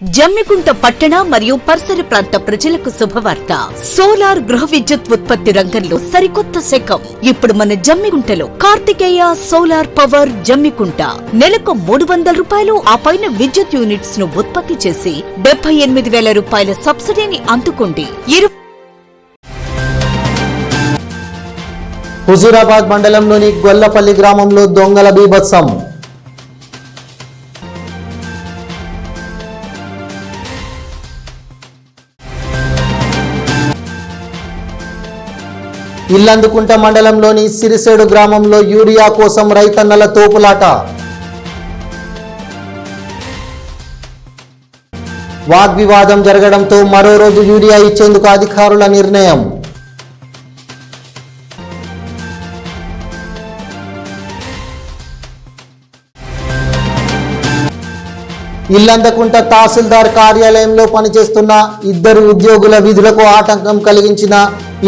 జమ్మికుంట పట్టణ మరియు పరిసర ప్రాంత ప్రజలకు శుభవార్త. సోలార్ గృహ విద్యుత్ ఉత్పత్తి రంగంలో సరికొత్త శకం. ఇప్పుడు మన జమ్మికుంటలో కార్తికేయ సోలార్ పవర్ జమ్మికుంట. నెలకు మూడు వందల రూపాయలు ఆ పైన విద్యుత్ యూనిట్స్ను ఉత్పత్తి చేసి డెబ్బై ఎనిమిది వేల రూపాయల సబ్సిడీని అందుకోండి. ఇరు హుజూరాబాద్ మండలంలోని గొల్లపల్లి గ్రామంలో దొంగల బీభత్సం. ఇల్లందుకుంట మండలంలోని సిరిసేడు గ్రామంలో యూరియా కోసం రైతన్నల తోపులాట. వాగ్వివాదం జరగడంతో మరో రోజు యూరియా ఇచ్చేందుకు అధికారుల నిర్ణయం. ఇల్లందకుంట తహసీల్దార్ కార్యాలయంలో పనిచేస్తున్న ఇద్దరు ఉద్యోగుల విధులకు ఆటంకం కలిగించిన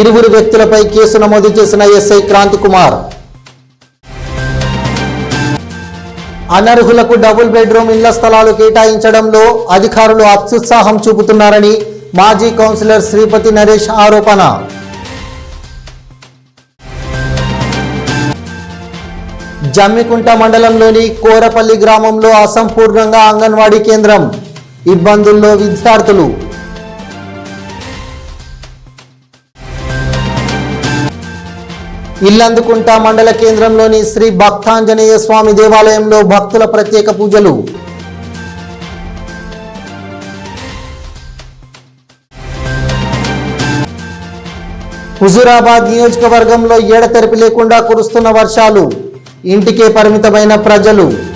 ఇరువురు వ్యక్తులపై కేసు నమోదు చేసిన ఎస్ఐ క్రాంతి కుమార్. అనర్హులకు డబుల్ బెడ్రూమ్ ఇళ్ళ స్థలాలు కేటాయించడంలో అధికారులు అత్యుత్సాహం చూపుతున్నారని మాజీ కౌన్సిలర్ శ్రీపతి నరేష్ ఆరోపణ. జమ్మికుంట మండలంలోని కోరపల్లి గ్రామంలో అసంపూర్ణంగా అంగన్వాడీ కేంద్రం. ఇబ్బందుల్లో విద్యార్థులు. ఇల్లందుకుంట మండల కేంద్రంలోని శ్రీ భక్తాంజనేయ స్వామి దేవాలయంలో భక్తుల ప్రత్యేక పూజలు. హుజూరాబాద్ నియోజకవర్గంలో ఏడతెరిపి లేకుండా కురుస్తున్న వర్షాలు. ఇంటికే పరిమితమైన ప్రజలు.